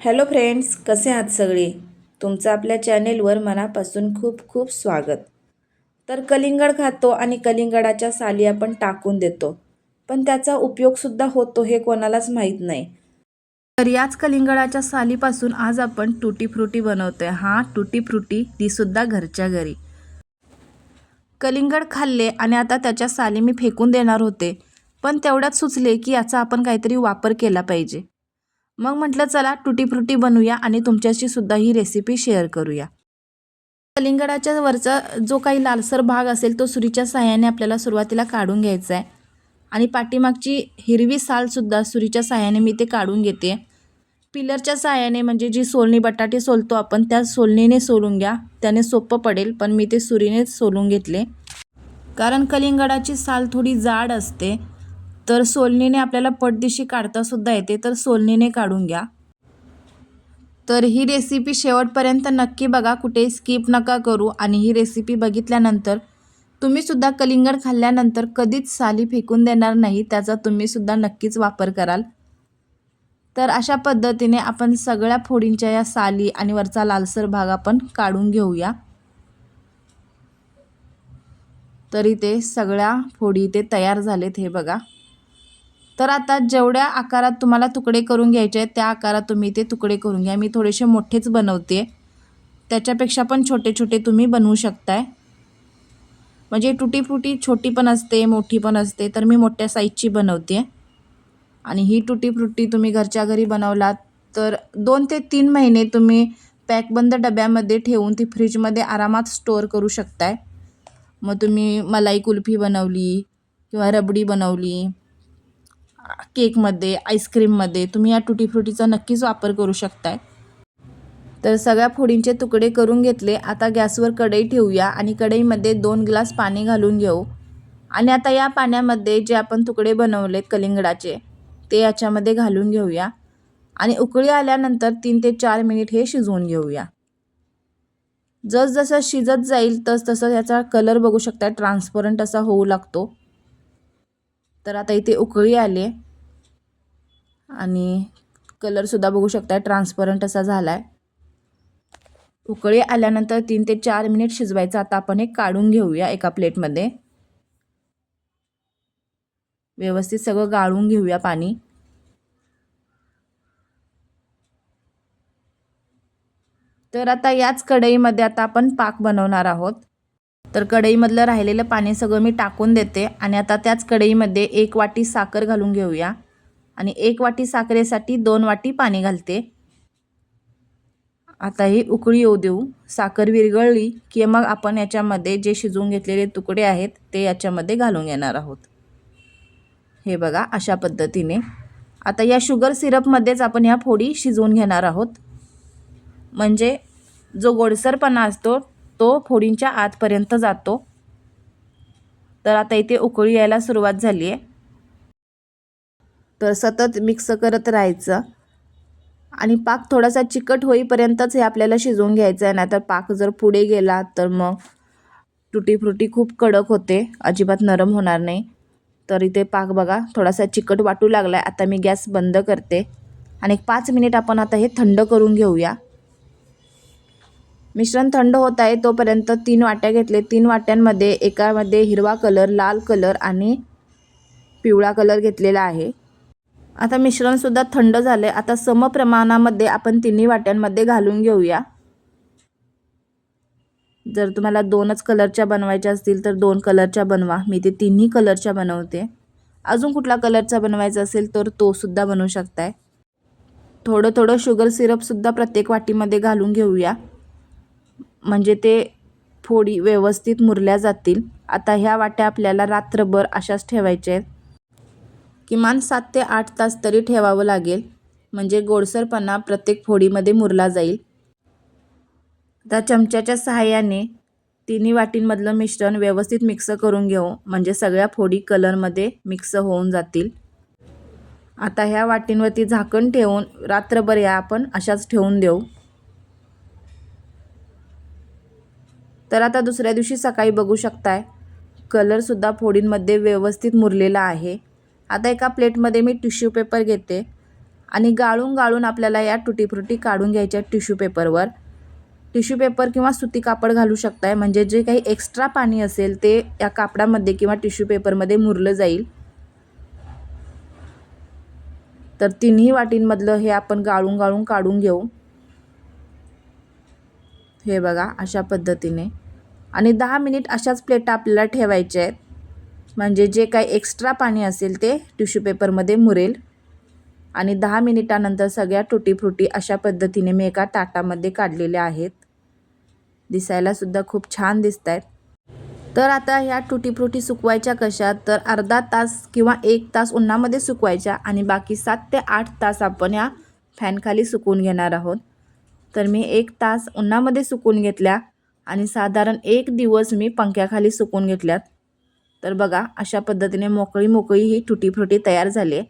Hello friends कसे आहात सगळे? तुमचं आपल्या चॅनेलवर मनापासून खूप खूप स्वागत. तर कलिंगड खातो आणि कलिंगडाच्या साली आपण टाकून देतो. पण त्याचा उपयोगसुद्धा होतो हे कोणालाच माहीत नाही. तर याच कलिंगडाच्या सालीपासून आज आपण टुटी फ्रुटी आहे हां टुटी फ्रुटी तीसुद्धा घरच्या घरी. कलिंगड खाल्ले आणि आता त्याच्या साली मी फेकून देणार होते. पण तेवढ्यात सुचले की याचा आपण काहीतरी वापर केला पाहिजे. मग म्हटलं चला टुटी फ्रुटी बनवूया आणि तुमच्याशी सुद्धा ही रेसिपी शेअर करूया. कलिंगडाच्या वरचा जो काही लालसर भाग असेल तो सुरीच्या साह्याने आपल्याला सुरुवातीला काढून घ्यायचा आहे. आणि पाठीमागची हिरवी सालसुद्धा सुरीच्या साह्याने मी ते काढून घेते. पिलरच्या साह्याने म्हणजे जी सोलणी बटाटे सोलतो आपण त्या सोलणीने सोलून घ्या. त्याने सोपं पडेल पण मी ते सुरीनेच सोलून घेतले. कारण कलिंगडाची साल थोडी जाड असते तर सोलणीने आपल्याला पटदिशी काढतासुद्धा येते तर सोलणीने काढून घ्या. तर ही रेसिपी शेवटपर्यंत नक्की बघा कुठे स्किप नका करू. आणि ही रेसिपी बघितल्यानंतर तुम्हीसुद्धा कलिंगड खाल्ल्यानंतर कधीच साली फेकून देणार नाही त्याचा तुम्हीसुद्धा नक्कीच वापर कराल. तर अशा पद्धतीने आपण सगळ्या फोडींच्या या साली आणि वरचा लालसर भाग आपण काढून घेऊया. तरी ते सगळ्या फोडी ते तयार झालेत हे बघा. तर आता जेवढ्या आकारात तुम्हाला तुकडे करून घ्यायचे आहेत त्या आकारात तुम्ही ते तुकडे करून घ्या. मी थोडेसे मोठेच बनवते. त्याच्यापेक्षा पण छोटे छोटे तुम्ही बनवू शकताय. म्हणजे तुटी फ्रुटी छोटी पण असते मोठी पण असते तर मी मोठ्या साईजची बनवते. आणि ही तुटी फ्रुटी तुम्ही घरच्या घरी बनवलात तर दोन ते तीन महिने तुम्ही पॅकबंद डब्यामध्ये ठेवून ती फ्रीजमध्ये आरामात स्टोअर करू शकताय. मग तुम्ही मलाई कुल्फी बनवली किंवा रबडी बनवली केकमध्ये आईस्क्रीममध्ये तुम्ही या टुटी फ्रुटीचा नक्कीच वापर करू शकताय. तर सगळ्या फोडींचे तुकडे करून घेतले. आता गॅसवर कढई ठेवूया आणि कढईमध्ये दोन ग्लास पाणी घालून घेऊ. आणि आता या पाण्यामध्ये जे आपण तुकडे बनवलेत कलिंगडाचे ते याच्यामध्ये घालून घेऊया. आणि उकळी आल्यानंतर तीन ते चार मिनिट हे शिजवून घेऊया. जसजसं शिजत जाईल तस तसं याचा कलर बघू शकता ट्रान्सपरंट असा होऊ लागतो. तर आता इथे उकळी आली आणि कलरसुद्धा बघू शकता ट्रान्सपरंट असा झाला आहे उकळी आल्यानंतर तीन ते चार मिनिट शिजवायचं. आता आपण हे काढून घेऊया एका प्लेटमध्ये व्यवस्थित सगळं गाळून घेऊया पाणी. तर आता याच कढईमध्ये आता आपण पाक बनवणार आहोत. तर कढईमधलं राहिलेलं पाणी सगळं मी टाकून देते. आणि आता त्याच कढईमध्ये एक वाटी साखर घालून घेऊया. आणि एक वाटी साखरेसाठी दोन वाटी पाणी घालते. आता ही उकळी येऊ देऊ. साखर विरघळली की मग आपण याच्यामध्ये जे शिजवून घेतलेले तुकडे आहेत ते याच्यामध्ये घालून घेणार आहोत. हे बघा अशा पद्धतीने. आता या शुगर सिरपमध्येच आपण ह्या फोडी शिजवून घेणार आहोत. म्हणजे जो गोडसरपणा असतो तो फोडींच्या आतपर्यंत जातो. तर आता इथे उकळी यायला सुरुवात झाली आहे तर सतत मिक्स करत राहायचं. आणि पाक थोडासा चिकट होईपर्यंतच हे आपल्याला शिजवून घ्यायचं आहे. नाहीतर पाक जर पुढे गेला तर मग तुटी फ्रुटी खूप कडक होते. अजिबात नरम होणार नाही. तर इथे पाक बघा थोडासा चिकट वाटू लागला आहे आता मी गॅस बंद करते. आणि एक पाच मिनिट आपण आता हे थंड करून घेऊया. मिश्रण थंड होत आहे तोपर्यंत तीन वाट्या घेतले. तीन वाट्यांमध्ये एकामध्ये हिरवा कलर लाल कलर आणि पिवळा कलर घेतलेला आहे. आता मिश्रणसुद्धा थंड झालं. आहे आता समप्रमाणामध्ये आपण तिन्ही वाट्यांमध्ये घालून घेऊया. जर तुम्हाला दोनच कलरच्या बनवायच्या असतील तर दोन कलरच्या बनवा. मी ते तिन्ही कलरच्या बनवते. अजून कुठला कलरचा बनवायचा असेल तर तो सुद्धा बनवू शकताय. थोडं थोडं शुगर सिरपसुद्धा प्रत्येक वाटीमध्ये घालून घेऊया. म्हणजे ते फोडी व्यवस्थित मुरल्या जातील. आता ह्या वाट्या आपल्याला रात्रभर अशाच ठेवायच्या आहेत. किमान सात ते आठ तास तरी ठेवावं लागेल. म्हणजे गोडसरपणा प्रत्येक फोडीमध्ये मुरला जाईल. आता चमच्याच्या सहाय्याने तिन्ही वाटींमधलं मिश्रण व्यवस्थित मिक्स करून घेऊ. म्हणजे सगळ्या फोडी कलरमध्ये मिक्स होऊन जातील. आता ह्या वाटींवरती झाकण ठेवून रात्रभर या आपण अशाच ठेवून देऊ. तर आता दुसऱ्या दिवशी सकाळी बघू शकताय कलरसुद्धा फोडींमध्ये व्यवस्थित मुरलेला आहे. आता एका प्लेटमध्ये मी टिश्यू पेपर घेते आणि गाळून गाळून आपल्याला या तुटीफ्रुटी काढून घ्यायच्या टिश्यू पेपरवर. टिश्यू पेपर किंवा सुती कापड घालू शकताय म्हणजे जे काही एक्स्ट्रा पाणी असेल ते या कापडामध्ये किंवा टिश्यू पेपरमध्ये मुरलं जाईल. तर तिन्ही वाटींमधलं हे आपण गाळून गाळून काढून घेऊ. हे बघा अशा पद्धतीने. आणि दहा मिनिट अशाच प्लेटा आपल्याला ठेवायच्या आहेत. म्हणजे जे काही एक्स्ट्रा पाणी असेल ते टिश्यू पेपरमध्ये मुरेल. आणि दहा मिनिटानंतर सगळ्या तुटी फ्रुटी अशा पद्धतीने मी एका ताटामध्ये काढलेल्या आहेत. दिसायलासुद्धा खूप छान दिसत आहेत तर आता ह्या तुटी फ्रुटी सुकवायच्या कशा तर अर्धा तास किंवा एक तास उन्हामध्ये सुकवायच्या आणि बाकी सात ते आठ तास आपण या फॅनखाली सुकवून घेणार आहोत. तर मी एक तास उन्हामध्ये सुकवून घेतल्या आणि साधारण एक दिवस मी पंख्याखाली सुकवून घेतल्यात. तर बघा अशा पद्धतीने मोकळी मोकळी ही तुटी फ्रुटी तयार झाली आहे.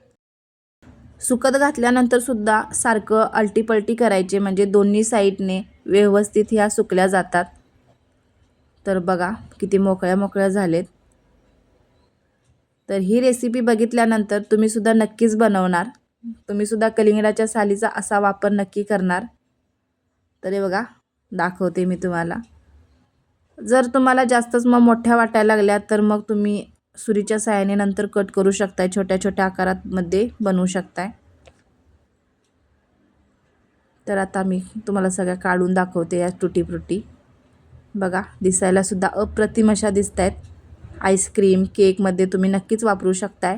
सुकत घातल्यानंतरसुद्धा सारखं अलटीपलटी करायचे म्हणजे दोन्ही साईडने व्यवस्थित ह्या सुकल्या जातात. तर बघा किती मोकळ्या मोकळ्या झालेत. तर ही रेसिपी बघितल्यानंतर तुम्हीसुद्धा नक्कीच बनवणार. तुम्हीसुद्धा कलिंगडाच्या सालीचा असा वापर नक्की करणार. तर हे बघा दाखवते मी तुम्हाला. जर तुम्हाला जास्तच मग मोठ्या वाटायला लागल्या तर मग तुम्ही सुरीच्या साहाय्याने नंतर कट करू शकताय छोट्या छोट्या आकारामध्ये बनवू शकताय. तर आता मी तुम्हाला सगळ्या काढून दाखवते या तुटी फ्रुटी बघा दिसायलासुद्धा अप्रतिम अशा दिसत आहेत आईस्क्रीम केकमध्ये तुम्ही नक्कीच वापरू शकताय.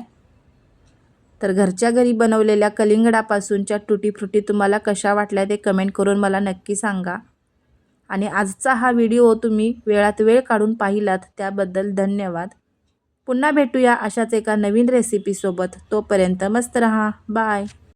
तर घरच्या घरी बनवलेल्या कलिंगडापासूनच्या तुटी फ्रुटी तुम्हाला कशा वाटल्या ते कमेंट करून मला नक्की सांगा. आणि आजचा हा व्हिडिओ तुम्ही वेळात वेळ काढून पाहिलात त्याबद्दल धन्यवाद. पुन्हा भेटूया अशाच एका नवीन रेसिपीसोबत तोपर्यंत मस्त रहा. बाय